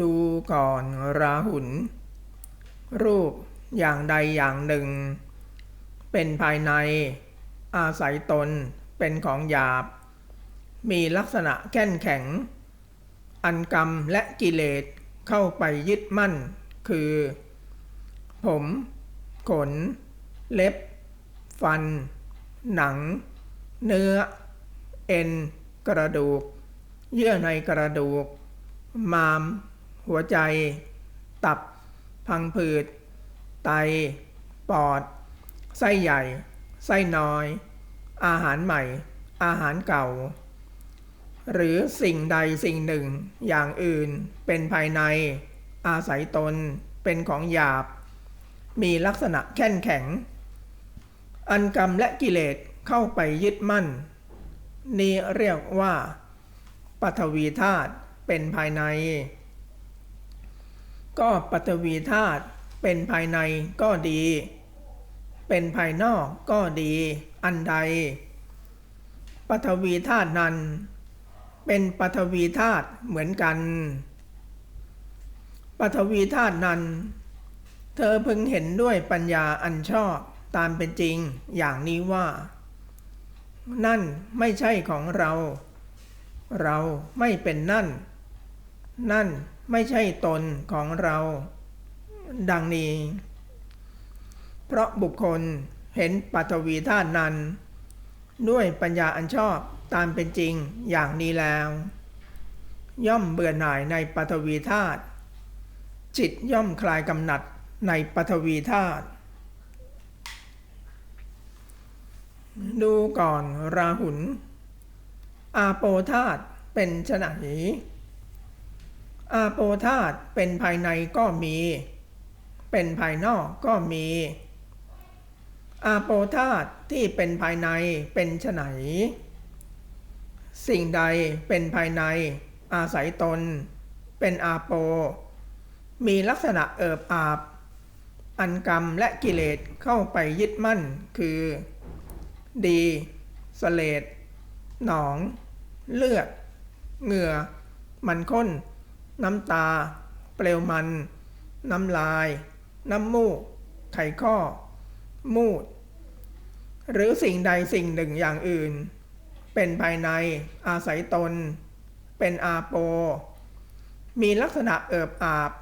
ดูก่อนราหุลรูปอย่างใดอย่างหนึ่ง เป็นภายใน อาศัยตนเป็นของหยาบ มีลักษณะแข็งแข็ง อันกรรมและกิเลสเข้าไปยึดมั่น คือ ผม ขน เล็บ ฟัน หนัง เนื้อ เอ็น กระดูก เยื่อในกระดูก มาม หัวใจ ตับ พังผืด ไต ปอด ไส้ใหญ่ ไส้น้อย อาหารใหม่ อาหารเก่า หรือสิ่งใดสิ่งหนึ่งอย่างอื่นเป็นภายใน อาศัยตนเป็นของหยาบ มีลักษณะแข็งแข็ง อันกรรมและกิเลสเข้าไปยึดมั่น นี้เรียกว่าปฐวีธาตุเป็นภายใน ก็ปฐวีธาตุเป็นภายในก็ดี เป็นภายนอกก็ดี อันใดปฐวีธาตุนั้น เป็นปฐวีธาตุเหมือนกันปฐวีธาตุนั้น เธอพึงเห็นด้วยปัญญาอันชอบตามเป็นจริงอย่างนี้ว่า นั่นไม่ใช่ของเรา เราไม่เป็นนั่น นั่น ไม่ใช่ตนของเรา ดังนี้ เพราะบุคคลเห็นปัทวีธาตุนั้น ด้วยปัญญาอันชอบตามเป็นจริงอย่างนี้แล้ว ย่อมเบื่อหน่ายในปัทวีธาตุจิตย่อมคลายกำหนัดในปัทวีธาตุดูก่อนราหุลอาโปธาตุเป็นไฉน อาโปธาตเป็นภายในก็มี เป็นภายนอกก็มี อาโปธาตที่เป็นภายในเป็นไฉนสิ่งใดเป็นภายใน อาศัยตน เป็นอาโป มีลักษณะเอิบอาบ อันกรรมและกิเลสเข้าไปยึดมั่นคือ ดีสเลดหนอง เลือด เหงื่อ มันข้น น้ำตา เปลวมัน น้ำลาย น้ำมูก ไขข้อ มูด หรือสิ่งใดสิ่งหนึ่งอย่างอื่น เป็นภายใน อาศัยตน เป็นอาโป มีลักษณะเอิบอาบ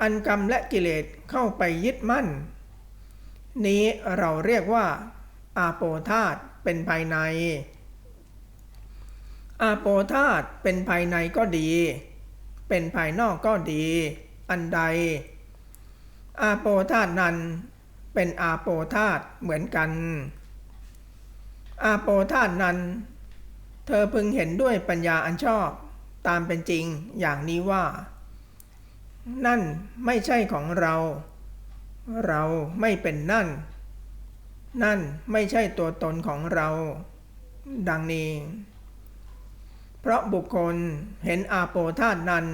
อันกรรมและกิเลสเข้าไปยึดมั่น นี้เราเรียกว่า อาโปธาตเป็นภายในอาโปธาตเป็นภายในก็ดี เป็นภายนอกก็ดี อันใด อาโปธาตุนั้น เป็นอาโปธาตุเหมือนกัน อาโปธาตุนั้น เธอพึงเห็นด้วยปัญญาอันชอบตามเป็นจริงอย่างนี้ว่า นั่นไม่ใช่ของเรา เราไม่เป็นนั่น นั่นไม่ใช่ตัวตนของเรา ดังนี้ เพราะบุคคลเห็นอาโปธาตนั้น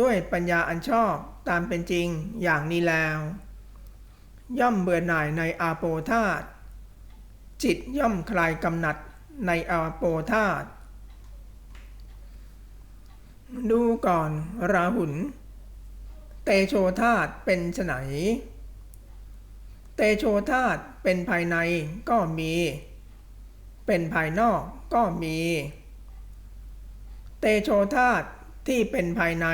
ด้วยปัญญาอันชอบตามเป็นจริงอย่างนี้แล้ว ย่อมเบื่อหน่ายในอาโปธาตจิตย่อมคลายกำหนัดในอาโปธาตดูก่อนราหุลเตโชธาตเป็นไนเตโชธาตเป็นภายในก็มี เป็นภายนอกก็มี โชธาตุที่เป็นภายใน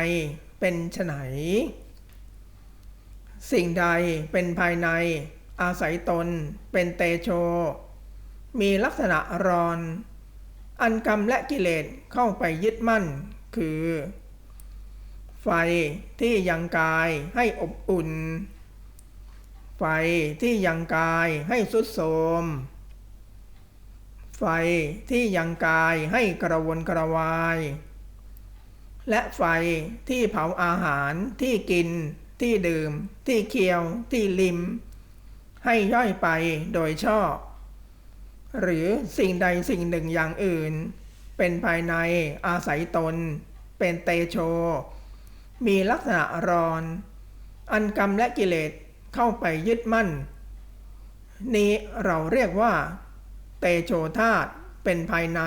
เป็นไฉนสิ่งใดเป็นภายใน อาศัยตนเป็นเตโช มีลักษณะร้อน อันกรรมและกิเลสเข้าไปยึดมั่น คือ ไฟที่ยังกายให้อบอุ่น ไฟที่ยังกายให้สุดโทม ไฟที่ยังกายให้กระวนกระวาย และไฟที่เผาอาหารที่กิน ที่ดื่ม ที่เคี้ยว ที่ลิมให้ย่อยไปโดยชอบ หรือสิ่งใดสิ่งหนึ่งอย่างอื่น เป็นภายในอาศัยตน เป็นเตโช มีลักษณะร้อน อันกรรมและกิเลสเข้าไปยึดมั่น นี้เราเรียกว่า เตโชธาตุเป็นภายใน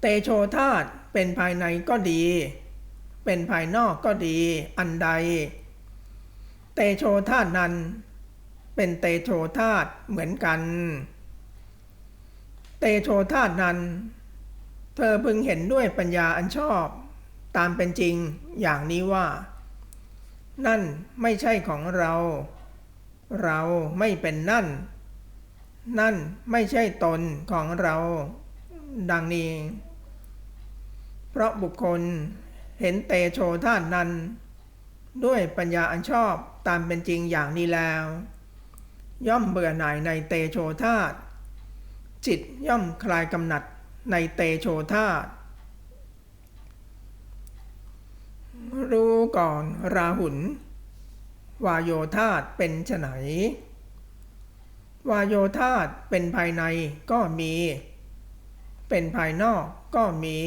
เตโชธาตุเป็นภายในก็ดี เป็นภายนอกก็ดี อันใด เตโชธาตุนั้น เป็นเตโชธาตุเหมือนกัน เตโชธาตุนั้น เธอพึงเห็นด้วยปัญญาอันชอบ ตามเป็นจริงอย่างนี้ว่า นั่นไม่ใช่ของเรา เราไม่เป็นนั่น นั่นไม่ใช่ตนของเรา ดังนี้ เพราะบุคคลเห็นเตโชธาตุนั้น ด้วยปัญญาอันชอบตามเป็นจริงอย่างนี้แล้ว ย่อมเบื่อหน่ายในเตโชธาตุจิตย่อมคลายกำหนัดในเตโชธาตุรู้ก่อนราหุลวายโยธาตเป็นไฉน วายโยธาตเป็นภายในก็มี เป็นภายนอกก็มี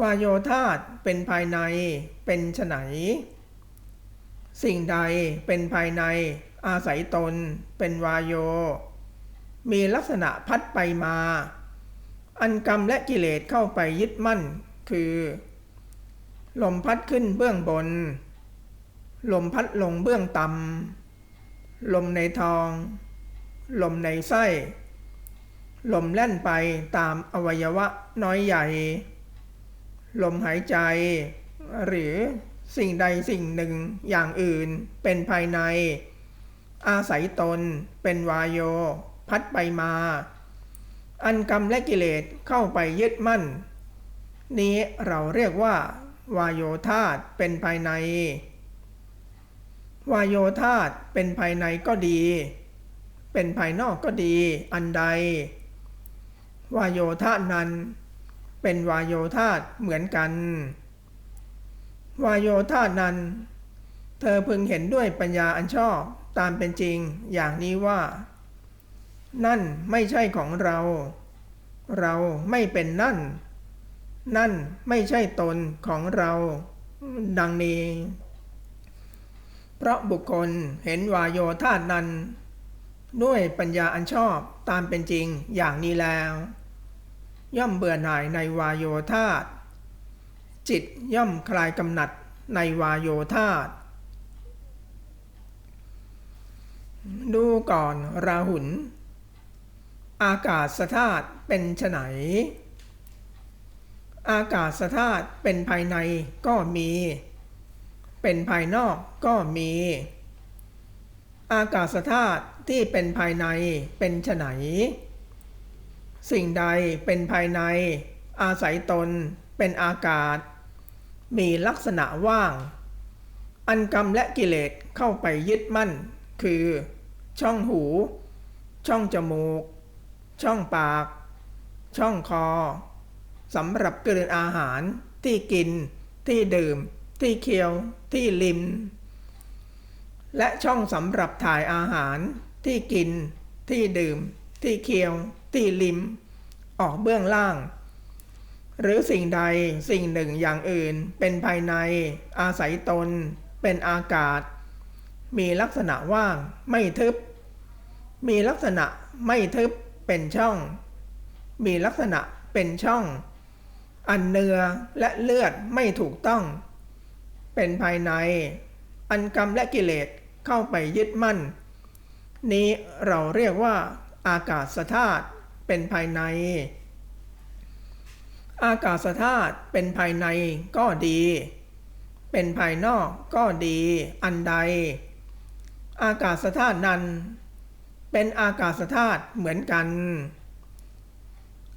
วายโยธาตเป็นภายในเป็นไฉนสิ่งใดเป็นภายในอาศัยตนเป็นวายโย มีลักษณะพัดไปมา อันกรรมและกิเลสเข้าไปยึดมั่น คือ ลมพัดขึ้นเบื้องบน ลมพัดลงเบื้องต่ำ ลมในทอง ลมในไส้ ลมแล่นไปตามอวัยวะน้อยใหญ่ ลมหายใจ หรือสิ่งใดสิ่งหนึ่งอย่างอื่นเป็นภายใน อาศัยตนเป็นวายโย พัดไปมา อันกรรมและกิเลสเข้าไปยึดมั่น นี้เราเรียกว่า วายโยธาตเป็นภายใน วายโยธาตเป็นภายในก็ดี เป็นภายนอกก็ดี อันใด วายโยธานั้น เป็นวายโยธาตเหมือนกัน วายโยธานั้น เธอพึงเห็นด้วยปัญญาอันชอบตามเป็นจริงอย่างนี้ว่า นั่นไม่ใช่ของเรา เราไม่เป็นนั่น นั่นไม่ใช่ตนของเรา ดังนี้ เพราะบุคคลเห็นวายโยธานั้น ด้วยปัญญาอันชอบตามเป็นจริงอย่างนี้แล้ว ย่อมเบื่อหน่ายในวายโยธาตจิตย่อมคลายกำหนัดในวายโยธาตดูก่อนราหุลอากาศธาตุเป็นไฉนอากาศธาตุเป็นภายในก็มี เป็นภายนอกก็มี อากาศธาตุที่เป็นภายในเป็นไฉนสิ่งใดเป็นภายใน อาศัยตนเป็นอากาศ มีลักษณะว่าง อันกรรมและกิเลสเข้าไปยึดมั่น คือ ช่องหู ช่องจมูก ช่องปาก ช่องคอสำหรับกลืนอาหารที่กินที่ดื่ม ที่เคี้ยวที่ลิมและช่องสำหรับถ่ายอาหารที่กิน ที่ดื่ม ที่เคี้ยว ที่ลิมออกเบื้องล่าง หรือสิ่งใดสิ่งหนึ่งอย่างอื่น เป็นภายใน อาศัยตน เป็นอากาศ มีลักษณะว่างไม่ทึบ มีลักษณะไม่ทึบเป็นช่อง มีลักษณะเป็นช่อง อันเนื้อและเลือดไม่ถูกต้อง เป็นภายใน อันกรรมและกิเลสเข้าไปยึดมั่น นี้เราเรียกว่า อากาศธาตุเป็นภายใน อากาศธาตุเป็นภายในก็ดี เป็นภายนอกก็ดีอันใด อากาศธาตุนั้น เป็นอากาศธาตุเหมือนกัน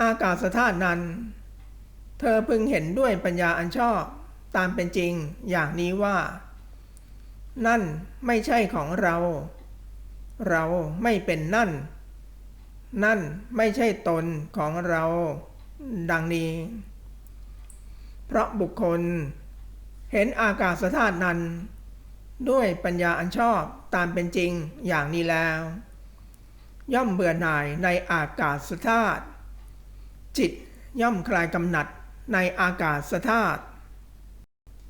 อากาศธาตุนั้น เธอพึงเห็นด้วยปัญญาอันชอบ ตามเป็นจริงอย่างนี้ว่า นั่นไม่ใช่ของเรา เราไม่เป็นนั่น นั่นไม่ใช่ตนของเรา ดังนี้ เพราะบุคคล เห็นอากาศธาตุนั้น ด้วยปัญญาอันชอบตามเป็นจริงอย่างนี้แล้ว ย่อมเบื่อหน่ายในอากาศธาตุจิตย่อมคลายกำหนัดในอากาศธาตุ